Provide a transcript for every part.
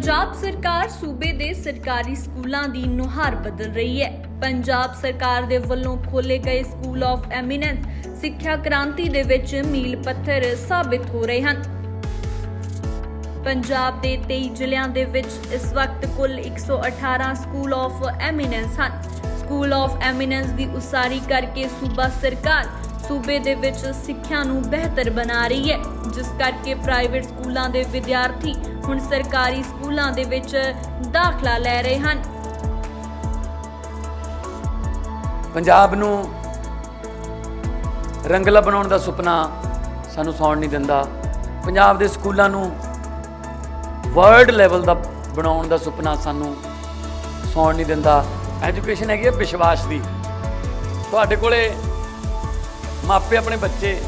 ਪੰਜਾਬ ਸਰਕਾਰ ਸੂਬੇ ਦੇ ਸਰਕਾਰੀ ਸਕੂਲਾਂ ਦੀ ਨੁਹਾਰ ਬਦਲ ਰਹੀ ਹੈ। ਪੰਜਾਬ ਸਰਕਾਰ ਦੇ ਵੱਲੋਂ ਖੋਲੇ ਗਏ ਸਕੂਲ ਆਫ ਐਮੀਨੈਂਸ ਸਿੱਖਿਆ ਕ੍ਰਾਂਤੀ ਦੇ ਵਿੱਚ ਮੀਲ ਪੱਥਰ ਸਾਬਿਤ ਹੋ ਰਹੇ ਹਨ। ਪੰਜਾਬ ਦੇ 23 ਜ਼ਿਲ੍ਹਿਆਂ ਦੇ ਵਿੱਚ ਇਸ ਵਕਤ ਕੁੱਲ 118 ਸਕੂਲ ਆਫ ਐਮੀਨੈਂਸ ਹਨ। ਸਕੂਲ ਆਫ ਐਮੀਨੈਂਸ ਦੀ ਉਸਾਰੀ ਕਰਕੇ ਸੂਬਾ ਸਰਕਾਰ ਸੂਬੇ ਦੇ ਵਿੱਚ ਸਿੱਖਿਆ ਨੂੰ ਬਿਹਤਰ ਬਣਾ ਰਹੀ ਹੈ, ਜਿਸ ਕਰਕੇ ਪ੍ਰਾਈਵੇਟ ਸਕੂਲਾਂ ਦੇ ਵਿਦਿਆਰਥੀ ਹੁਣ ਸਰਕਾਰੀ ਸਕੂਲਾਂ ਦੇ ਵਿੱਚ ਦਾਖਲਾ ਲੈ ਰਹੇ ਹਨ। ਪੰਜਾਬ ਨੂੰ ਰੰਗਲਾ ਬਣਾਉਣ ਦਾ ਸੁਪਨਾ ਸਾਨੂੰ ਸੌਣ ਨਹੀਂ ਦਿੰਦਾ। ਪੰਜਾਬ ਦੇ ਸਕੂਲਾਂ ਨੂੰ ਵਰਲਡ ਲੈਵਲ ਦਾ ਬਣਾਉਣ ਦਾ ਸੁਪਨਾ ਸਾਨੂੰ ਸੌਣ ਨਹੀਂ ਦਿੰਦਾ। ਐਜੂਕੇਸ਼ਨ ਹੈਗੀ ਹੈ ਵਿਸ਼ਵਾਸ ਦੀ। ਤੁਹਾਡੇ ਕੋਲੇ ਮਾਪੇ ਆਪਣੇ ਬੱਚੇ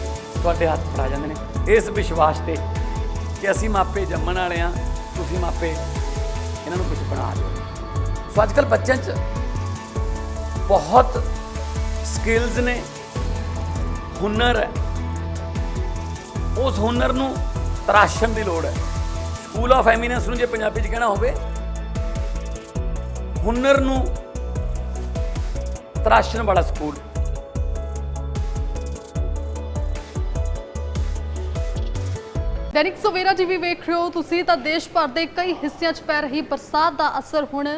ਤੁਹਾਡੇ ਹੱਥ ਫੜਾ ਜਾਂਦੇ ਨੇ। ਇਸ ਵਿਸ਼ਵਾਸ ਤੇ ਕਿ ਅਸੀਂ ਮਾਪੇ ਜੰਮਣ ਵਾਲੇ ਆ ਤੁਸੀਂ ਮਾਪੇ ਇਹਨਾਂ ਨੂੰ ਕੁਝ ਬਣਾ ਦਿਓ। ਸੋ ਅੱਜ ਕੱਲ੍ਹ ਬੱਚਿਆਂ 'ਚ ਬਹੁਤ ਸਕਿੱਲਸ ਨੇ, ਹੁਨਰ ਹੈ। ਉਸ ਹੁਨਰ ਨੂੰ ਤਰਾਸ਼ਣ ਦੀ ਲੋੜ ਹੈ। ਸਕੂਲ ਆਫ ਐਮੀਨੈਂਸ ਨੂੰ ਜੇ ਪੰਜਾਬੀ ਚ ਕਹਿਣਾ ਹੋਵੇ, ਹੁਨਰ ਨੂੰ ਤਰਾਸ਼ਣ ਵਾਲਾ ਸਕੂਲ ਦੈਨਿਕ ਸਵੇਰਾ ਟੀਵੀ ਵੇਖ ਰਹੇ ਹੋ, ਤੁਸੀਂ ਤਾਂ ਦੇਸ਼ ਭਰ ਦੇ ਕਈ ਹਿੱਸਿਆਂ 'ਚ ਪੈ ਰਹੀ ਬਰਸਾਤ ਦਾ ਅਸਰ ਹੁਣ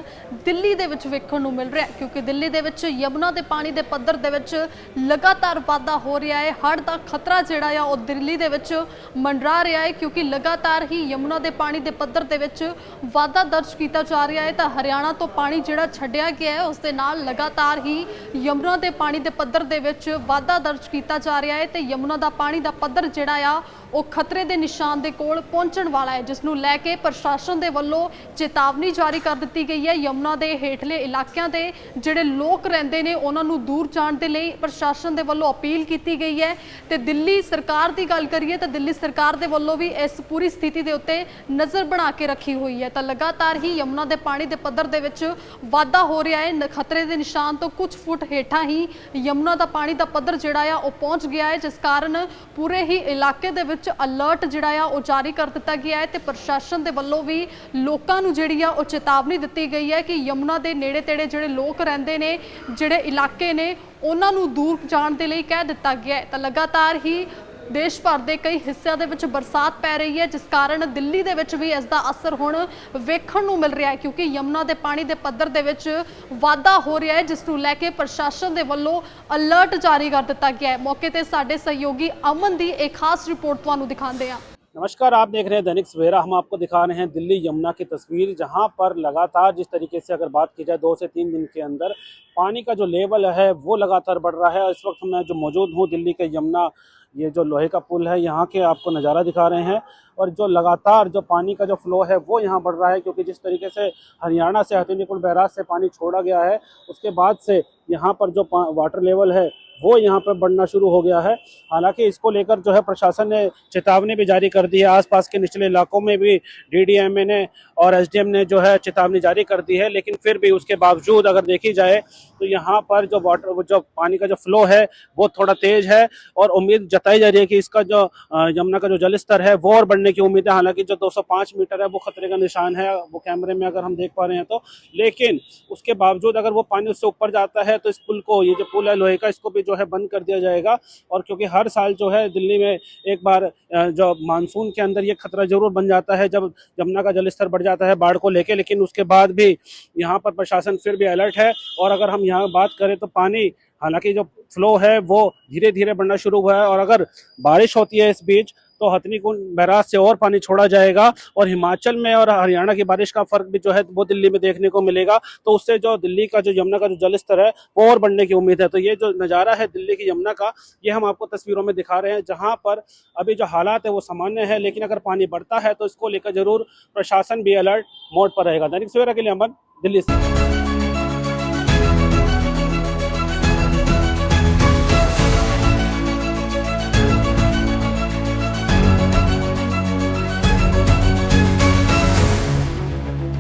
ਦਿੱਲੀ ਦੇ ਵਿੱਚ ਵੇਖਣ ਨੂੰ ਮਿਲ ਰਿਹਾ ਕਿਉਂਕਿ ਦਿੱਲੀ ਦੇ ਵਿੱਚ ਯਮੁਨਾ ਦੇ ਪਾਣੀ ਦੇ ਪੱਧਰ ਦੇ ਵਿੱਚ ਲਗਾਤਾਰ ਵਾਧਾ ਹੋ ਰਿਹਾ ਹੈ। ਹੜ੍ਹ ਦਾ ਖਤਰਾ ਜਿਹੜਾ ਆ, ਉਹ ਦਿੱਲੀ ਦੇ ਵਿੱਚ ਮੰਡਰਾ ਰਿਹਾ ਹੈ, ਕਿਉਂਕਿ ਲਗਾਤਾਰ ਹੀ ਯਮੁਨਾ ਦੇ ਪਾਣੀ ਦੇ ਪੱਧਰ ਦੇ ਵਿੱਚ ਵਾਧਾ ਦਰਜ ਕੀਤਾ ਜਾ ਰਿਹਾ ਹੈ। ਤਾਂ ਹਰਿਆਣਾ ਤੋਂ ਪਾਣੀ ਜਿਹੜਾ ਛੱਡਿਆ ਗਿਆ ਹੈ, ਉਸ ਦੇ ਨਾਲ ਲਗਾਤਾਰ ਹੀ ਯਮੁਨਾ ਦੇ ਪਾਣੀ ਦੇ ਪੱਧਰ ਦੇ ਵਿੱਚ ਵਾਧਾ ਦਰਜ ਕੀਤਾ ਜਾ ਰਿਹਾ ਹੈ ਤੇ ਯਮੁਨਾ ਦਾ ਪਾਣੀ ਦਾ ਪੱਧਰ ਜਿਹੜਾ ਆ ਉਹ ਖਤਰੇ ਦੇ ਨਿਸ਼ਾਨ ਦੇ ਕੋਲ ਪਹੁੰਚਣ ਵਾਲਾ ਹੈ, ਜਿਸ ਨੂੰ ਲੈ ਕੇ ਪ੍ਰਸ਼ਾਸਨ ਦੇ ਵੱਲੋਂ ਚੇਤਾਵਨੀ ਜਾਰੀ ਕਰ ਦਿੱਤੀ ਗਈ ਹੈ। ਯਮੁਨਾ ਦੇ ਹੇਠਲੇ ਇਲਾਕਿਆਂ ਦੇ ਜਿਹੜੇ ਲੋਕ ਰਹਿੰਦੇ ਨੇ, ਉਹਨਾਂ ਨੂੰ ਦੂਰ ਜਾਣ ਦੇ ਲਈ ਪ੍ਰਸ਼ਾਸਨ ਦੇ ਵੱਲੋਂ ਅਪੀਲ ਕੀਤੀ ਗਈ ਹੈ। ਤੇ ਦਿੱਲੀ ਸਰਕਾਰ ਦੀ ਗੱਲ ਕਰੀਏ ਤਾਂ ਦਿੱਲੀ ਸਰਕਾਰ ਦੇ ਵੱਲੋਂ ਵੀ ਇਸ ਪੂਰੀ ਸਥਿਤੀ ਦੇ ਉੱਤੇ ਨਜ਼ਰ ਬਣਾ ਕੇ ਰੱਖੀ ਹੋਈ ਹੈ। ਤਾਂ ਲਗਾਤਾਰ ਹੀ ਯਮੁਨਾ ਦੇ ਪਾਣੀ ਦੇ ਪੱਧਰ ਦੇ ਵਿੱਚ ਵਾਧਾ ਹੋ ਰਿਹਾ ਹੈ। ਨ- ਖਤਰੇ ਦੇ ਨਿਸ਼ਾਨ ਤੋਂ ਕੁਝ ਫੁੱਟ ਹੇਠਾਂ ਹੀ ਯਮੁਨਾ ਦਾ ਪਾਣੀ ਦਾ ਪੱਧਰ ਜਿਹੜਾ ਆ, ਉਹ ਪਹੁੰਚ ਗਿਆ ਹੈ, ਜਿਸ ਕਾਰਨ ਪੂਰੇ ਹੀ ਇਲਾਕੇ ਦੇ ਵਿੱਚ ਅਲਰਟ ਜਿਹੜਾ ਆ ਉਹ ਜਾਰੀ ਕਰ ਦਿੱਤਾ ਗਿਆ ਹੈ ਤੇ ਪ੍ਰਸ਼ਾਸਨ ਦੇ ਵੱਲੋਂ ਵੀ ਲੋਕਾਂ ਨੂੰ ਜਿਹੜੀ ਆ ਉਹ ਚੇਤਾਵਨੀ ਦਿੱਤੀ ਗਈ ਹੈ ਕਿ ਯਮੁਨਾ ਦੇ ਨੇੜੇ ਤੇੜੇ ਜਿਹੜੇ ਲੋਕ ਰਹਿੰਦੇ ਨੇ, ਜਿਹੜੇ ਇਲਾਕੇ ਨੇ, ਉਹਨਾਂ ਨੂੰ ਦੂਰ ਜਾਣ ਦੇ ਲਈ ਕਹਿ ਦਿੱਤਾ ਗਿਆ ਹੈ। ਤਾਂ ਲਗਾਤਾਰ ਹੀ ਦੇਸ਼ ਭਰ ਦੇ ਕਈ ਹਿੱਸਿਆਂ ਦੇ ਵਿੱਚ ਬਰਸਾਤ ਪੈ ਰਹੀ ਹੈ ਜਿਸ ਕਾਰਨ ਦਿੱਲੀ ਦੇ ਵਿੱਚ ਵੀ ਇਸ ਦਾ ਅਸਰ ਹੁਣ ਵੇਖਣ ਨੂੰ ਮਿਲ ਰਿਹਾ ਹੈ ਕਿਉਂਕਿ ਯਮੁਨਾ ਦੇ ਪਾਣੀ ਦੇ ਪੱਧਰ ਦੇ ਵਿੱਚ ਵਾਧਾ ਹੋ ਰਿਹਾ ਹੈ ਜਿਸ ਨੂੰ ਲੈ ਕੇ ਪ੍ਰਸ਼ਾਸਨ ਦੇ ਵੱਲੋਂ ਅਲਰਟ ਜਾਰੀ ਕਰ ਦਿੱਤਾ ਗਿਆ ਹੈ ਮੌਕੇ ਤੇ ਸਾਡੇ ਸਹਿਯੋਗੀ ਅਮਨ ਦੀ ਇੱਕ ਖਾਸ ਰਿਪੋਰਟ ਤੁਹਾਨੂੰ ਦਿਖਾਉਂਦੇ ਹਾਂ नमस्कार आप देख रहे हैं दैनिक सवेरा हम आपको दिखा रहे हैं दिल्ली यमुना की तस्वीर जहां पर लगातार जिस तरीके से अगर बात की जाए दो से तीन दिन के अंदर पानी का जो लेवल है वो लगातार बढ़ रहा है इस वक्त मैं जो मौजूद हूँ दिल्ली के यमुना ये जो लोहे का पुल है, यहाँ के आपको नज़ारा दिखा रहे हैं और जो लगातार जो पानी का जो फ्लो है, वो यहाँ बढ़ रहा है क्योंकि जिस तरीके से हरियाणा से हथिनीकुंड बैराज से पानी छोड़ा गया है, उसके बाद से यहाँ पर जो वाटर लेवल है, वो यहाँ पर बढ़ना शुरू हो गया है। हालाँकि इसको लेकर जो है प्रशासन ने चेतावनी भी जारी कर दी है। आसपास के निचले इलाकों में भी डीडीएमए ने और एसडीएम ने जो है चेतावनी जारी कर दी है, लेकिन फिर भी उसके बावजूद अगर देखी जाए तो यहाँ पर जो वाटर जो पानी का जो फ्लो है, वो थोड़ा तेज है और उम्मीद जताई जा रही है कि इसका जो यमुना का जो जल स्तर है, वो और बढ़ने की उम्मीद है। हालाँकि जो 205 मीटर है, वो खतरे का निशान है, वो कैमरे में अगर हम देख पा रहे हैं तो। लेकिन उसके बावजूद अगर वो पानी उससे ऊपर जाता है तो इस पुल को, ये जो पुल है लोहे का, इसको भी जो है बंद कर दिया जाएगा। और क्योंकि हर साल जो है दिल्ली में एक बार जो मानसून के अंदर ये खतरा ज़रूर बन जाता है, जब यमुना का जल स्तर बढ़ जाता है बाढ़ को लेके। लेकिन उसके बाद भी यहाँ पर प्रशासन फिर भी अलर्ट है। और अगर हम यहाँ बात करें तो पानी हालाँकि जो फ्लो है, वो धीरे धीरे बढ़ना शुरू हुआ है और अगर बारिश होती है इस बीच तो हथनी कुंड बैराज से और पानी छोड़ा जाएगा और हिमाचल में और हरियाणा की बारिश का फ़र्क भी जो है, वो दिल्ली में देखने को मिलेगा। तो उससे जो दिल्ली का जो यमुना का जो जल स्तर है, वो और बढ़ने की उम्मीद है। तो ये जो नज़ारा है दिल्ली की यमुना का, ये हम आपको तस्वीरों में दिखा रहे हैं, जहाँ पर अभी जो हालात है, वो सामान्य है, लेकिन अगर पानी बढ़ता है तो इसको लेकर ज़रूर प्रशासन भी अलर्ट मोड पर रहेगा। दैनिक सवेरा के लिए अमन, दिल्ली से।